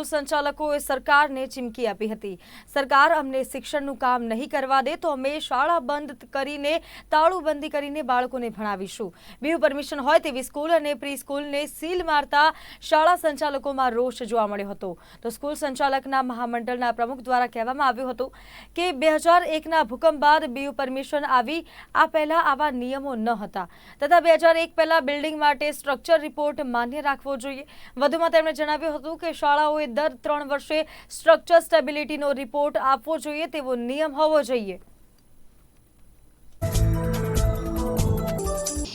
School સંચાલકોએ સરકારને ચીમકી આપી હતી. સરકાર અમને શિક્ષણનું કામ નહીં કરવા દે તો અમે શાળા બંધ કરીને તાળુબંધી કરીને બાળકોને ભણાવીશું. બીયુ પરમિશન હોય તેવી સ્કૂલ અને પ્રી સ્કૂલને સીલ મારતા શાળા સંચાલકોમાં રોષ જોવા મળ્યો હતો. તો સ્કૂલ સંચાલકના મહામંડળના પ્રમુખ દ્વારા કહેવામાં આવ્યું હતું કે બે હજાર એકના ભૂકંપ બાદ બીયુ પરમિશન આવી, આ પહેલાં આવા નિયમો ન હતા. તથા બે હજાર એક પહેલાં બિલ્ડિંગ માટે સ્ટ્રક્ચર રિપોર્ટ માન્ય રાખવો જોઈએ. વધુમાં તેમણે જણાવ્યું હતું કે શાળાઓએ દર ત્રણ વર્ષે સ્ટ્રક્ચર સ્ટેબિલિટીનો રિપોર્ટ આપવો જોઈએ, તેવો નિયમ હોવો જોઈએ.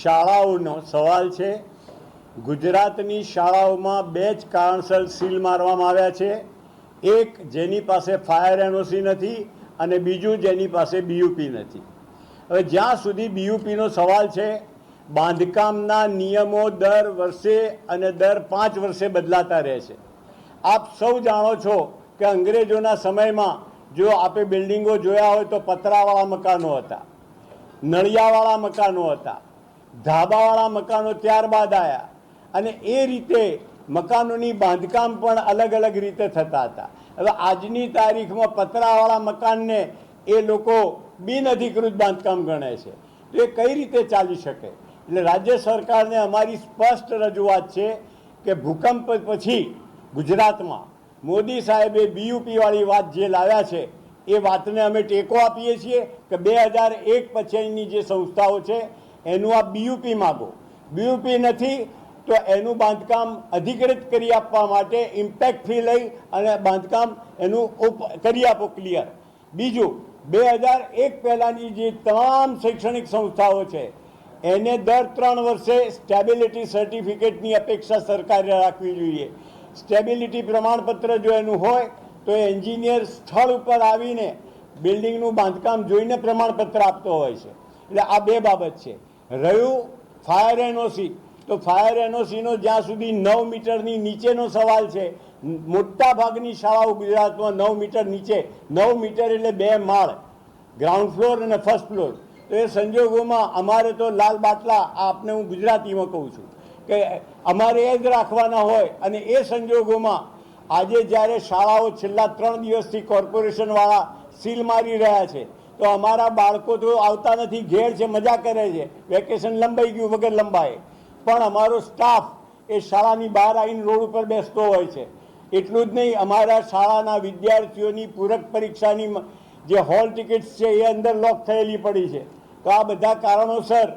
શાળાઓનો સવાલ છે. ગુજરાતની શાળાઓમાં બે જ કારણસર સીલ મારવામાં આવ્યા છે. એક જેની પાસે ફાયર એનઓસી નથી અને બીજું જેની પાસે બીયુપી નથી. હવે જ્યાં સુધી બીયુપીનો સવાલ છે, બાંધકામના નિયમો દર વર્ષે અને દર પાંચ વર્ષે બદલાતા રહે છે. આપ સૌ જાણો છો કે અંગ્રેજોના સમયમાં જો આપે બિલ્ડિંગો જોયા હોય તો પતરાવાળા મકાનો હતા, નળિયાવાળા મકાનો હતા, ધાબાવાળા મકાનો ત્યારબાદ આવ્યા અને એ રીતે મકાનોની બાંધકામ પણ અલગ અલગ રીતે થતા હતા. હવે આજની તારીખમાં પતરાવાળા મકાનને એ લોકો બિનઅધિકૃત બાંધકામ ગણે છે. તો એ કઈ રીતે ચાલી શકે? એટલે રાજ્ય સરકારને અમારી સ્પષ્ટ રજૂઆત છે કે ભૂકંપ પછી ગુજરાતમાં મોદી સાહેબે બીયુપી વાળી વાત જે લાવ્યા છે, એ વાતને અમે ટેકો આપીએ છીએ કે બે હજાર એક પછીની જે સંસ્થાઓ છે, એનું આ બીયુપી માગો. બીયુપી નથી, તો એનું બાંધકામ અધિકૃત કરી આપવા માટે ઇમ્પેક્ટ ફી લઈ અને બાંધકામ એનું કરી આપો ક્લિયર બીજું, બે હજાર એક પહેલાંની જે તમામ શૈક્ષણિક સંસ્થાઓ છે, એને દર ત્રણ વર્ષે સ્ટેબિલિટી સર્ટિફિકેટની અપેક્ષા સરકારે રાખવી જોઈએ. સ્ટેબિલિટી પ્રમાણપત્ર જો એનું હોય, તો એન્જિનિયર સ્થળ ઉપર આવીને બિલ્ડિંગનું બાંધકામ જોઈને પ્રમાણપત્ર આપતો હોય છે. એટલે આ બે બાબત છે. રહ્યું ફાયર એનઓસી. તો ફાયર એનઓસીનો જ્યાં સુધી નવ મીટરની નીચેનો સવાલ છે, મોટા ભાગની શાળાઓ ગુજરાતમાં નવ મીટર નીચે, નવ મીટર એટલે બે માળ, ગ્રાઉન્ડ ફ્લોર અને ફર્સ્ટ ફ્લોર. તો એ સંજોગોમાં અમારે તો લાલ બાટલા આપને હું ગુજરાતીમાં કહું છું. કે અમારે એ જ રાખવાના હોય અને એ સંજોગોમાં આજે જ્યારે શાળાઓ છેલ્લા ત્રણ દિવસથી કોર્પોરેશનવાળા સીલ મારી રહ્યા છે, તો અમારા બાળકો તો આવતા નથી, ઘેર છે, મજા કરે છે. વેકેશન લંબાઈ ગયું, વગર લંબાય. પણ અમારો સ્ટાફ એ શાળાની બહાર આવીને રોડ ઉપર બેસતો હોય છે. એટલું જ નહીં, અમારા શાળાના વિદ્યાર્થીઓની પૂરક પરીક્ષાની જે હોલ ટિકિટ્સ છે, એ અંદર લોક થયેલી પડી છે. તો આ બધા કારણોસર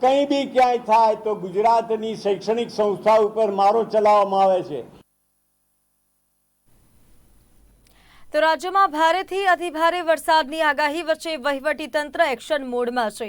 કંઈ બી ક્યાંય થાય તો ગુજરાતની શૈક્ષણિક સંસ્થા ઉપર મારો ચલાવવામાં આવે છે. તો રાજ્યમાં ભારેથી અતિભારે વરસાદની આગાહી વચ્ચે વહીવટી તંત્ર એક્શન મોડમાં છે.